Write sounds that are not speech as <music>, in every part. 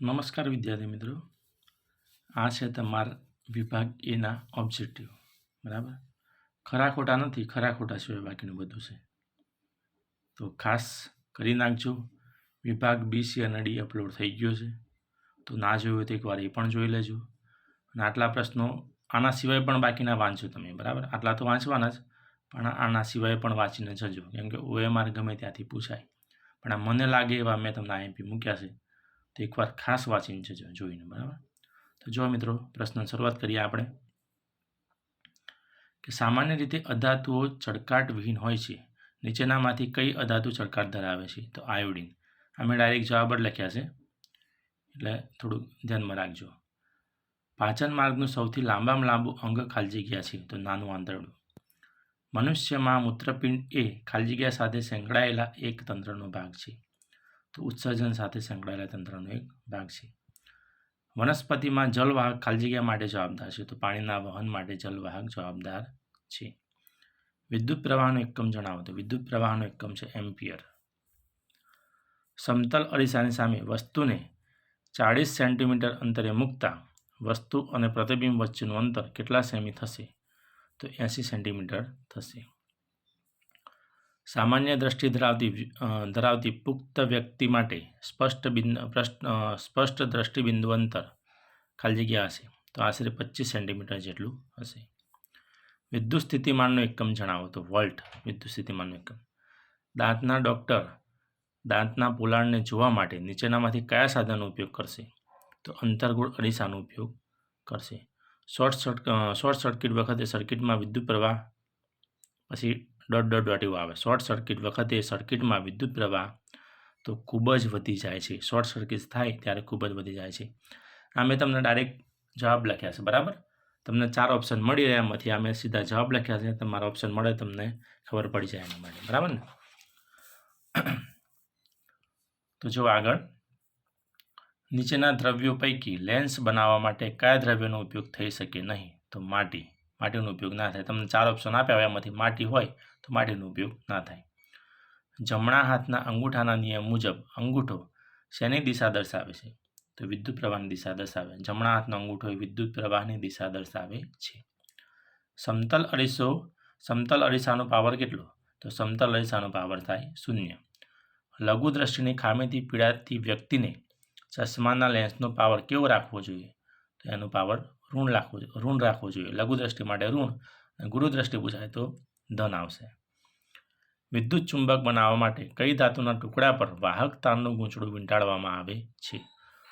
નમસ્કાર વિદ્યાર્થી મિત્રો. આ છે તમારા વિભાગ એના ઓબ્જેક્ટિવ બરાબર? ખરા ખોટા નથી, ખરા ખોટા સિવાય બાકીનું બધું છે. તો ખાસ કરી નાખજો. વિભાગ બી, સી અને ડી અપલોડ થઈ ગયો છે. તો ના જોયું હોય તો એકવાર એ પણ જોઈ લેજો. અને આટલા પ્રશ્નો આના સિવાય પણ બાકીના વાંચો તમે, બરાબર? આટલા તો વાંચવાના જ, પણ આના સિવાય પણ વાંચીને જજો. કેમ કે ઓએમઆર ગમે ત્યાંથી પૂછાય. પણ મને લાગે એવા મેં તમને આઈએમપી મૂક્યા છે. તો એકવાર ખાસ વાંચીને જજો, જોઈને, બરાબર? તો જો મિત્રો પ્રશ્ન શરૂઆત કરીએ આપણે. કે સામાન્ય રીતે અધાતુઓ ચડકાટ વિહીન હોય છે. નીચેનામાંથી કઈ અધાતુ ચળકાટ ધરાવે છે? તો આયોડિન. અમે ડાયરેક્ટ જવાબ જ લખ્યા છે. એટલે થોડુંક ધ્યાનમાં રાખજો. પાચન માર્ગનું સૌથી લાંબામાં લાંબુ અંગ ખાલી જગ્યા છે. તો નાનું આંતરડું. મનુષ્યમાં મૂત્રપિંડ એ ખાલી જગ્યા સાથે સંકળાયેલા એક તંત્રનો ભાગ છે. તો ઉત્સર્જન સાથે સંકળાયેલા તંત્રનો એક ભાગ છે. વનસ્પતિમાં જલવાહક ખાલી જગ્યા માટે જવાબદાર છે, તો પાણીના વહન માટે જલવાહક જવાબદાર છે. વિદ્યુત પ્રવાહનો એકમ જણાવો, તો વિદ્યુત પ્રવાહનો એકમ છે એમ્પિયર. સમતલ અરીસાની સામે વસ્તુને ચાળીસ સેન્ટીમીટર અંતરે મૂકતા વસ્તુ અને પ્રતિબિંબ વચ્ચેનું અંતર કેટલા સેમી થશે? તો એંસી સેન્ટીમીટર થશે. સામાન્ય દ્રષ્ટિ ધરાવતી ધરાવતી પુખ્ત વ્યક્તિ માટે સ્પષ્ટ બિંદ સ્પષ્ટ દ્રષ્ટિબિંદુ અંતર ખાલી જગ્યા હશે. તો આશરે પચીસ સેન્ટીમીટર જેટલું હશે. વિદ્યુત સ્થિતિમાનનો એકમ જણાવો તો વોલ્ટ વિદ્યુત સ્થિતિમાનનો એકમ. દાંતના ડૉક્ટર દાંતના પોલાણને જોવા માટે નીચેનામાંથી કયા સાધનનો ઉપયોગ કરશે? તો અંતર્ગોળ અરીસાનો ઉપયોગ કરશે. શોર્ટ સર્ક શોર્ટ સર્કિટ વખતે સર્કિટમાં વિદ્યુત પ્રવાહ, પછી ડોટ ડોટ ડોટ એવું આવે. શોર્ટ સર્કિટ વખતે સર્કિટમાં વિદ્યુત પ્રવાહ તો ખૂબ જ વધી જાય છે. શોર્ટ સર્કિટ થાય ત્યારે ખૂબ જ વધી જાય છે. આ મેં તમને ડાયરેક્ટ જવાબ લખ્યા છે, બરાબર? તમને ચાર ઓપ્શન મળી રહ્યા, એમાંથી આ મેં સીધા જવાબ લખ્યા છે, તમારા ઓપ્શન મળે તમને ખબર પડી જાય એના માટે, બરાબર ને? તો જો આગળ. નીચેના દ્રવ્યો પૈકી લેન્સ બનાવવા માટે કયા દ્રવ્યનો ઉપયોગ થઈ શકે નહીં? તો માટી. માટીનો ઉપયોગ ના થાય. તમને ચાર ઓપ્શન આપ્યા એમાંથી માટી હોય તો માટીનો ઉપયોગ ના થાય. જમણા હાથના અંગૂઠાના નિયમ મુજબ અંગૂઠો શેની દિશા દર્શાવે છે? તો વિદ્યુત પ્રવાહની દિશા દર્શાવે. જમણા હાથનો અંગૂઠો એ વિદ્યુત પ્રવાહની દિશા દર્શાવે છે. સમતલ અરીસો, સમતલ અરીસાનો પાવર કેટલો? તો સમતલ અરીસાનો પાવર થાય શૂન્ય. લઘુ દ્રષ્ટિની ખામીથી પીડાતી વ્યક્તિને ચશ્માના લેન્સનો પાવર કેવો રાખવો જોઈએ? તો એનો પાવર ઋણ રાખવો ઋણ રાખવો જોઈએ. લઘુ દ્રષ્ટિ માટે ઋણ અને ગુરુ દ્રષ્ટિ પૂછાય તો ધન આવશે. વિદ્યુત ચુંબક બનાવવા માટે કઈ ધાતુના ટુકડા પર વાહક તારનું ગૂંચળું વીંટાળવામાં આવે છે?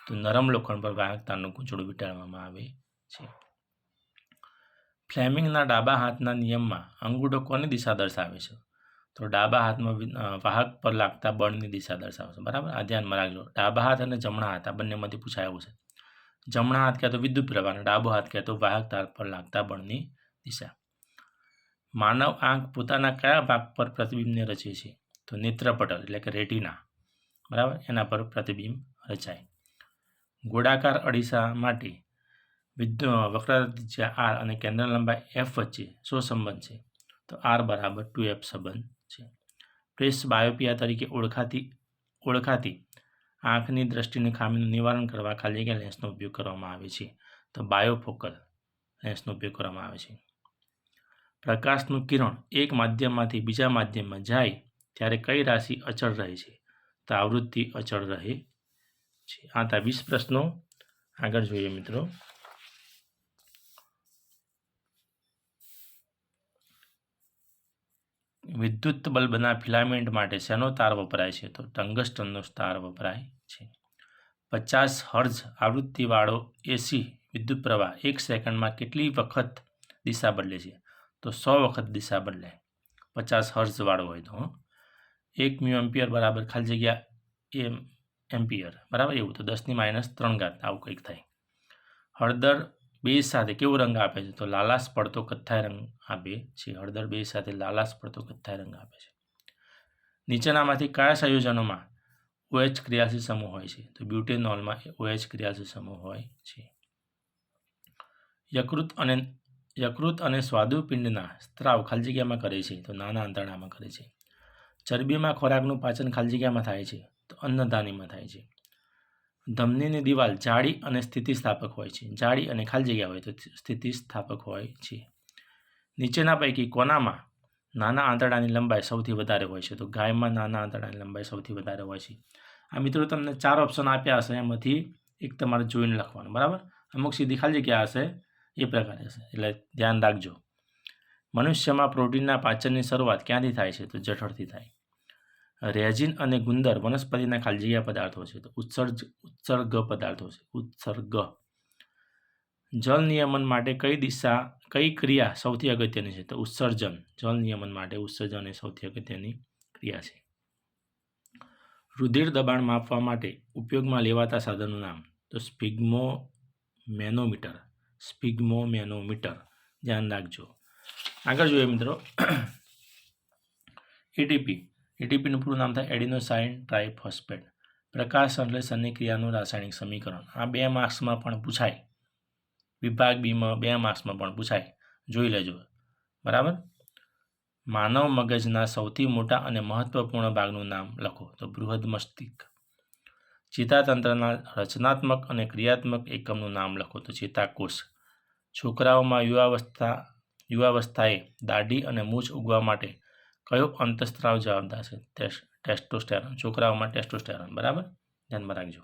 તો નરમ લોખંડ પર વાહક તારનું ગૂંચળું વીંટાળવામાં આવે છે. ફ્લેમિંગના ડાબા હાથના નિયમમાં અંગૂઠો કોની દિશા દર્શાવે છે? તો ડાબા હાથમાં વાહક પર લાગતા બળની દિશા દર્શાવશે બરાબર? આ ધ્યાનમાં રાખજો. ડાબા હાથ અને જમણા હાથ, આ બંનેમાંથી પૂછાયું છે. જમણા હાથ કહે તો વિદ્યુત પ્રવાહ, અને ડાબો હાથ કહે તો વાહક તાર પર લાગતા બળની દિશા. માનવ આંખ પોતાના કયા ભાગ પર પ્રતિબિંબને રચે છે? તો નેત્રપટલ, એટલે કે રેટિના. બરાબર? એના પર પ્રતિબિંબ રચાય. ગોળાકાર અડીસા માટે વિદ્યુ વક્રતા આર અને કેન્દ્ર લંબાઈ એફ વચ્ચે શું સંબંધ છે? તો આર બરાબર ટુ એફ સંબંધ છે. પ્રેસ બાયોપિયા તરીકે ઓળખાતી ઓળખાતી આંખની દ્રષ્ટિની ખામીનું નિવારણ કરવા ખાલી જગ્યા લેન્સનો ઉપયોગ કરવામાં આવે છે. તો બાયોફોકલ લેન્સનો ઉપયોગ કરવામાં આવે છે. પ્રકાશનું કિરણ એક માધ્યમમાંથી બીજા માધ્યમમાં જાય ત્યારે કઈ રાશિ અચળ રહે છે? તો આવૃત્તિ અચળ રહે છે. આ હતા વીસ પ્રશ્નો. આગળ જોઈએ મિત્રો. વિદ્યુત બલ્બના ફિલામેન્ટ માટે શેનો તાર વપરાય છે? તો ટંગસ્ટનનો તાર વપરાય છે. પચાસ હર્ઝ આવૃત્તિવાળો એસી વિદ્યુત પ્રવાહ એક સેકન્ડમાં કેટલી વખત દિશા બદલે છે? તો સો વખત દિશા બદલે. પચાસ હર્ઝવાળો હોય તો. એક મ્યુ એમ્પિયર બરાબર ખાલી જગ્યા એમ, એમ્પિયર. બરાબર? એવું. તો દસની માઇનસ ત્રણ ઘાત. આવું કંઈક થાય. હળદર બેઝ સાથે કેવો રંગ આપે છે? તો લાલાશ પડતો કથ્થાઈ રંગ આપે છે. હળદર બેઝ સાથે લાલાશ પડતો કથ્થાઈ રંગ આપે છે. નીચેનામાંથી કયા સંયોજનોમાં ઓએચ ક્રિયાશીલ સમૂહ હોય છે? તો બ્યુટેનોલમાં ઓએચ ક્રિયાશીલ સમૂહ હોય છે. યકૃત અને યકૃત અને સ્વાદુપિંડના સ્ત્રાવ ખાલી જગ્યામાં કરે છે. તો નાના આંતરડામાં કરે છે. ચરબીમાં ખોરાકનું પાચન ખાલી જગ્યામાં થાય છે. તો અન્નધાનીમાં થાય છે. ધમનીની દિવાલ જાડી અને સ્થિતિસ્થાપક હોય છે. જાડી અને ખાલી જગ્યા હોય તો સ્થિતિસ્થાપક હોય છે. નીચેના પૈકી કોનામાં નાના આંતરડાની લંબાઈ સૌથી વધારે હોય છે? તો ગાયમાં નાના આંતરડાની લંબાઈ સૌથી વધારે હોય છે. આ મિત્રો તમને ચાર ઓપ્શન આપ્યા હશે. એમાંથી એક તમારે જોઈને લખવાનું, બરાબર? અમુક સીધી ખાલી જગ્યા હશે, એ પ્રકારે હશે. એટલે ધ્યાન રાખજો. મનુષ્યમાં પ્રોટીનના પાચનની શરૂઆત ક્યાંથી થાય છે? તો જઠરથી થાય. રેઝિન અને ગુંદર વનસ્પતિના ખાલી પદાર્થો છે. તો ઉત્સર્જ, ઉત્સર્ગ પદાર્થો છે. ઉત્સર્ગ. જળ નિયમન માટે કઈ દિશા, કઈ ક્રિયા સૌથી અગત્યની છે? તો ઉત્સર્જન. જળ નિયમન માટે ઉત્સર્જન એ સૌથી અગત્યની ક્રિયા છે. રુધિર દબાણ માપવા માટે ઉપયોગમાં લેવાતા સાધનનું નામ. તો સ્પિગ્મો મેનોમીટર સ્પિગ્મો મેનોમીટર ધ્યાન રાખજો. આગળ જોઈએ મિત્રો. <coughs> એટીપી એટીપીનું પૂરું નામ થાય એડિનોસાઇન ટ્રાઇફોસ્ફેટ. પ્રકાશ સંશ્લેષણની ક્રિયાનું રાસાયણિક સમીકરણ. આ બે માર્ક્સમાં પણ પૂછાય. વિભાગ બીમાં બે માર્ક્સમાં પણ પૂછાય. જોઈ લેજો. બરાબર? માનવ મગજના સૌથી મોટા અને મહત્વપૂર્ણ ભાગનું નામ લખો. તો બૃહદ મસ્તિષ્ક. ચેતાતંત્રના રચનાત્મક અને ક્રિયાત્મક એકમનું નામ લખો. તો ચેતાકોષ. છોકરાઓમાં યુવાવસ્થા, યુવાવસ્થાએ દાઢી અને મૂછ ઉગવા માટે કયો અંતસ્ત્રાવ જવાબદાર છે ટેસ્ટોસ્ટેરોન. છોકરાઓમાં ટેસ્ટોસ્ટેરોન, બરાબર? ધ્યાનમાં રાખજો.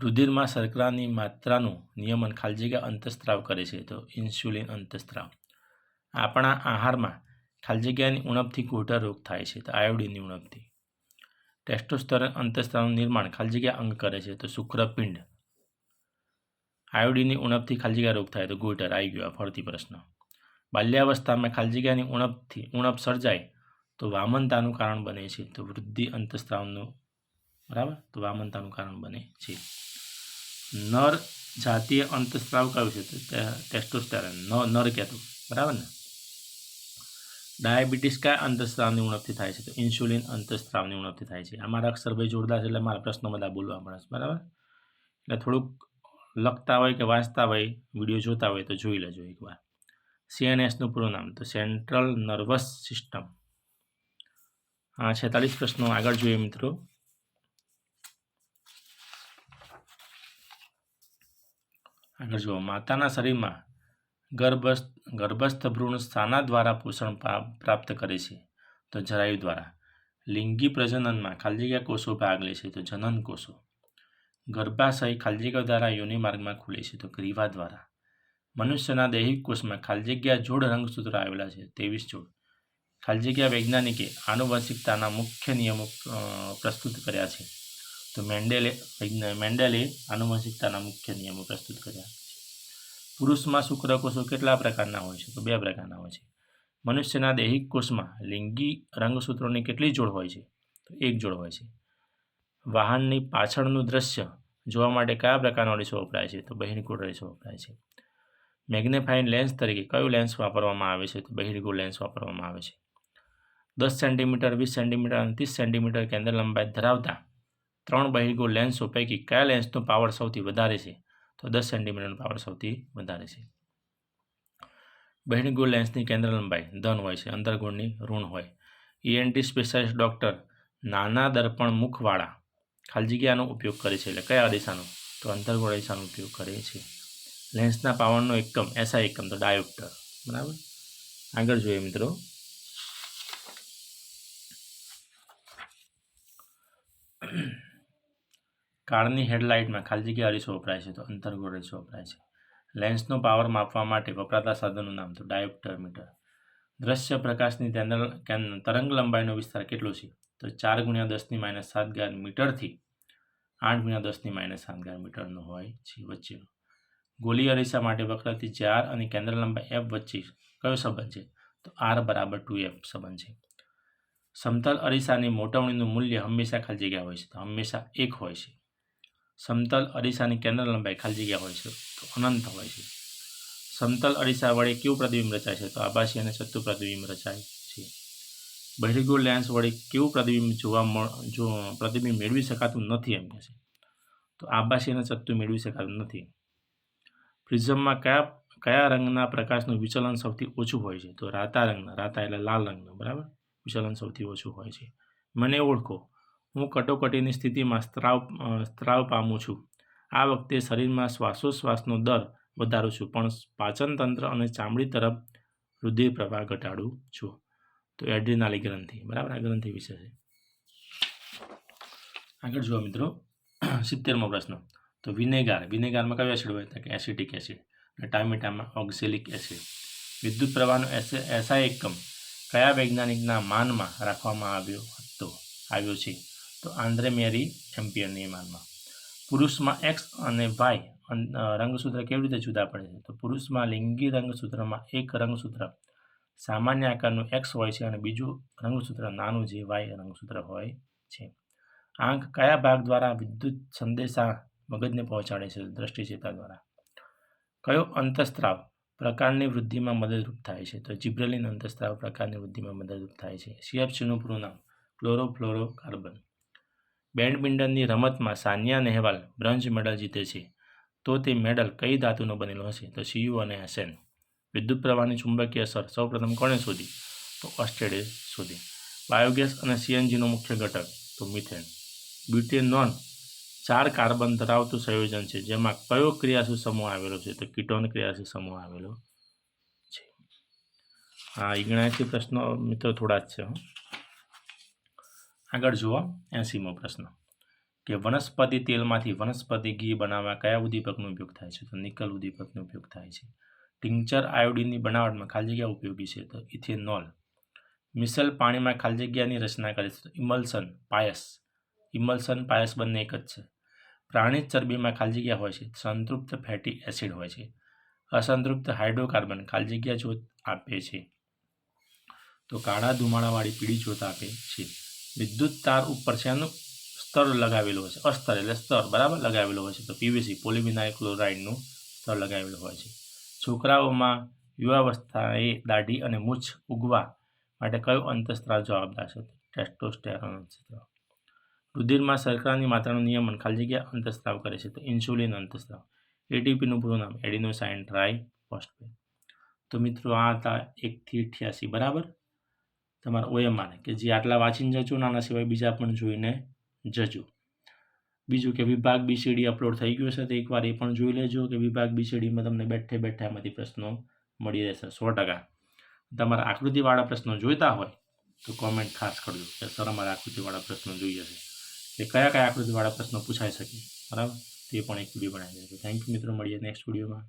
રુધિરમાં શર્કરાની માત્રાનું નિયમન ખાલી જગ્યા અંતસ્ત્રાવ કરે છે, તો ઇન્સ્યુલિન અંતસ્ત્રાવ. આપણા આહારમાં ખાલી જગ્યાની ઉણપથી કોઢા રોગ થાય છે, તો આયોડિનની ઉણપથી. ટેસ્ટોસ્ટેરોન અંતસ્ત્રાવનું નિર્માણ ખાલી જગ્યા અંગ કરે છે, તો શુક્રપિંડ. આયોડિનની ઉણપથી ખાલી જગ્યા રોગ થાય, તો ગોટર આવી ગયો ફરતી પ્રશ્ન. બાલ્યાવસ્થામાં ખાલી જગ્યાની ઉણપથી, ઉણપ સર્જાય, તો વામનતાનું કારણ બને છે. તો વૃદ્ધિ અંતસ્ત્રાવનું, બરાબર? તો વામનતાનું કારણ બને છે. નર જાતીય અંતસ્ત્રાવ કયું છે? ટેસ્ટોસ્ટેરોન નર કહેતું બરાબર ને? ડાયાબિટીસ કયા અંતસ્ત્રાવની ઉણપથી થાય છે? તો ઇન્સ્યુલિન અંતસ્ત્રાવની ઉણપથી થાય છે. અમારા અક્ષર ભાઈ જોરદાર છે એટલે મારા પ્રશ્નો બધા બોલવા મળે છે, બરાબર? એટલે થોડુંક લખતા હોય કે વાંચતા હોય, વીડિયો જોતા હોય તો જોઈ લેજો એકવાર. સીએનએસનું પૂરું નામ, તો સેન્ટ્રલ નર્વસ સિસ્ટમ આ છેતાલીસ પ્રશ્નો આગળ જોઈએ મિત્રો. આગળ જુઓ, માતાના શરીરમાં ગર્ભસ્થ ગર્ભસ્થ ભ્રૂણ સ્થાના દ્વારા પોષણ પ્રાપ્ત કરે છે, તો જરાયુ દ્વારા. લિંગી પ્રજનનમાં ખાલજીગા કોષો ભાગ લે છે, તો જનન કોષો. ગર્ભાશય ખાલજીગા દ્વારા યોનિ માર્ગમાં ખુલે છે, તો ગ્રીવા દ્વારા. મનુષ્યના દૈહિક કોષમાં ખાલી જગ્યા જોડ રંગસૂત્રો આવેલા છે, ત્રેવીસ જોડ. ખાલી જગ્યા વૈજ્ઞાનિકે આનુવંશિકતાના મુખ્ય નિયમો પ્રસ્તુત કર્યા છે. તો મેન્ડેલે મેન્ડેલે આનુવંશિકતાના મુખ્ય નિયમો પ્રસ્તુત કર્યા પુરુષમાં શુક્રકોષો કેટલા પ્રકારના હોય છે? તો બે પ્રકારના હોય છે. મનુષ્યના દૈહિક કોષમાં લિંગી રંગસૂત્રોની કેટલી જોડ હોય છે? તો એક જોડ હોય છે. વાહનની પાછળનું દ્રશ્ય જોવા માટે કયા પ્રકારનો રેસો વપરાય છે? તો બહિર્ગોળ રેસો વપરાય છે. મેગ્નેફાઇંગ લેન્સ તરીકે કયું લેન્સ વાપરવામાં આવે છે? તો બહિર્ગુ લેન્સ વાપરવામાં આવે છે. દસ સેન્ટીમીટર, વીસ સેન્ટીમીટર અને ત્રીસ સેન્ટીમીટર કેન્દ્ર લંબાઈ ધરાવતા ત્રણ બહિર્ગુ લેન્સો પૈકી કયા લેન્સનો પાવર સૌથી વધારે છે? તો દસ સેન્ટીમીટરનો પાવર સૌથી વધારે છે. બહિર્ગુ લેન્સની કેન્દ્ર લંબાઈ ધન હોય છે, અંતર્ગુણની ઋણ હોય. ઈએનટી સ્પેશિયાલિસ્ટ ડૉક્ટર નાના દર્પણ મુખવાળા ખાલી જગ્યાનો ઉપયોગ કરે છે એટલે કયા દિશાનો? તો અંતર્ગોળ દિશાનો ઉપયોગ કરે છે. લેન્સના પાવરનો એકમ એસઆઈ એકમ, તો ડાયોપ્ટર. બરાબર? આગળ જોઈએ મિત્રો. કારની હેડલાઇટમાં ખાલી જગ્યા અરીસો વપરાય છે, તો અંતર્ગોળ અરીસો વપરાય છે. લેન્સનો પાવર માપવા માટે વપરાતા સાધનનું નામ તો ડાયોપ્ટર મીટર. દ્રશ્ય પ્રકાશની તરંગ લંબાઈનો વિસ્તાર કેટલો છે? તો ચાર ગુણ્યા દસની માઇનસ સાત ગાર મીટરથી આઠ ગુણ્યા દસની માઇનસ સાત ગાર મીટરનો હોય છે, વચ્ચેનો. ગોલી અરીસા માટે વક્રતી જે આર અને કેન્દ્ર લંબાઈ એફ વચ્ચે કયો સંબંધ છે? તો આર બરાબર ટુ એફ સંબંધ છે. સમતલ અરીસાની મોટવણીનું મૂલ્ય હંમેશા ખાલી જગ્યા હોય છે. તો હંમેશા એક હોય છે. સમતલ અરીસાની કેન્દ્ર લંબાઈ ખાલી જગ્યા હોય છે. તો અનંત હોય છે. સમતલ અરીસા વડે કેવું પ્રતિબિંબ રચાય છે? તો આભાસી અને ચતુ પ્રતિબિંબ રચાય છે. બહિર્ગોળ લેન્સ વડે કેવું પ્રતિબિંબ જોવા જો પ્રતિબિંબ મેળવી શકાતું નથી એમ કહે છે. તો આભાસી અને ચત્તુ મેળવી શકાતું નથી પ્રિઝમમાં કયા કયા રંગના પ્રકાશનું વિચલન સૌથી ઓછું હોય છે? તો રાતા રંગના, રાતા એટલે લાલ રંગનું, બરાબર? વિચલન સૌથી ઓછું હોય છે. મને ઓળખો. હું કટોકટીની સ્થિતિમાં સ્ત્રાવ સ્ત્રાવ પામું છું. આ વખતે શરીરમાં શ્વાસોશ્વાસનો દર વધારું છું, પણ પાચન તંત્ર અને ચામડી તરફ રુધિર પ્રવાહ ઘટાડું છું. તો એડ્રીનાલી ગ્રંથિ, બરાબર? આ ગ્રંથિ વિશે છે. આગળ જુઓ મિત્રો. સિત્તેરમો પ્રશ્ન. તો વિનેગાર, વિનેગારમાં કયો એસિડ હોય? તો કે એસિટિક એસિડ અને ટામેટામાં ઓક્સેલિક એસિડ વિદ્યુત પ્રવાહનો એસે એસઆઈ એકમ કયા વૈજ્ઞાનિકના માનમાં રાખવામાં આવ્યો હતો? આવ્યો છે. તો આંદ્રે મેરી એમ્પિયરની માનમાં. પુરુષમાં એક્સ અને વાય રંગસૂત્ર કેવી રીતે જુદા પડે છે? તો પુરુષમાં લિંગી રંગસૂત્રમાં એક રંગસૂત્ર સામાન્ય આકારનું એક્સ હોય છે અને બીજું રંગસૂત્ર નાનું જે વાય રંગસૂત્ર હોય છે. આંખ કયા ભાગ દ્વારા વિદ્યુત સંદેશા મગજને પહોંચાડે છે દ્રષ્ટિચેતા દ્વારા. કયો અંતસ્ત્રાવ પ્રકારની વૃદ્ધિમાં મદદરૂપ થાય છે? તો જીબ્રેલિન અંતસ્ત્રાવ પ્રકારની વૃદ્ધિમાં મદદરૂપ થાય છે. સીએફસીનું પૂરું નામ, ક્લોરોફ્લોરોકાર્બન. બેડમિન્ટનની રમતમાં સાનિયા નેહવાલ બ્રોન્ઝ મેડલ જીતે છે. તો તે મેડલ કઈ ધાતુનો બનેલો હશે? તો સીયુ અને હસેન વિદ્યુત પ્રવાહની ચુંબકીય અસર સૌપ્રથમ કોણે શોધી? તો ઓસ્ટ્રેલિયે શોધી. બાયોગેસ અને સીએનજીનો મુખ્ય ઘટક, તો મિથેન. બ્યુટેનોન ચાર કાર્બન ધરાવતું સંયોજન છે, જેમાં કયો ક્રિયાશીલ સમૂહ આવેલો છે? તો કીટોન ક્રિયાશીલ સમૂહ આવેલો છે. હા ઈગણાથી પ્રશ્નો મિત્રો થોડા જ છે. આગળ જુઓ એંસીમો પ્રશ્ન. કે વનસ્પતિ તેલમાંથી વનસ્પતિ ઘી બનાવવા કયા ઉદ્દીપકનો ઉપયોગ થાય છે? તો નિકલ ઉદ્દીપકનો ઉપયોગ થાય છે. ટિંકચર આયોડિનની બનાવટમાં ખાલી જગ્યા ઉપયોગી છે, તો ઇથેનોલ. મિસલ પાણીમાં ખાલી જગ્યાની રચના કરે છે, તો ઇમલ્સન પાયસ. ઇમલ્સન પાયસ બંને એક જ છે. પ્રાણી ચરબીમાં ખાલી હોય છે. સંતૃપ્ત ફેટી એસિડ હોય છે. અસંતૃપ્ત હાઇડ્રોકાર્બન ખાલી જગ્યા જ્યોત આપે છે. તો કાળા ધુમાડાવાળી પીળી જોત આપે છે. વિદ્યુત તાર ઉપર છે એનું સ્તર લગાવેલું હોય છે. અસ્તર એટલે સ્તર, બરાબર? લગાવેલું હોય છે. તો પીવીસી પોલિવિનાઇલ ક્લોરાઇડનું સ્તર લગાવેલું હોય છે. છોકરાઓમાં યુવાવસ્થાએ દાઢી અને મૂછ ઉગવા માટે કયો અંતસ્ત્રાવ જવાબદાર છે? ટેસ્ટોસ્ટેરોન અંતસ્ત્રાવ રુધિરમાં શર્કરાની માત્રાનું નિયમન ખાલી જગ્યા અંતસ્ત્રાવ કરે છે. તો ઇન્સ્યુલિન અંતસ્ત્રાવ. એટીપીનું પૂરું નામ એડિનોસાઇન ટ્રાય ફોસ્ફેટ. તો મિત્રો આ હતા એકથી અઠ્યાસી, બરાબર? તમારા ઓએમઆર કે જે આટલા વાંચીને જજો નાના સિવાય બીજા પણ જોઈને જજો. બીજું કે વિભાગ બીસીડી અપલોડ થઈ ગયો છે તો એકવાર એ પણ જોઈ લેજો કે વિભાગ બીસીડીમાં તમને બેઠે બેઠા એમાંથી પ્રશ્નો મળી રહેશે સો ટકા. તમારા આકૃતિવાળા પ્રશ્નો જોઈતા હોય તો કોમેન્ટ ખાસ કરજો કે સર અમારા આકૃતિવાળા પ્રશ્નો જોઈએ છે. કે કયા કયા આકૃતિવાળા પ્રશ્નો પૂછાઈ શકે. બરાબર? તે પણ એક વીડિયો બનાવી દેજો. થેન્ક યુ મિત્રો. મળીએ નેક્સ્ટ વિડીયોમાં.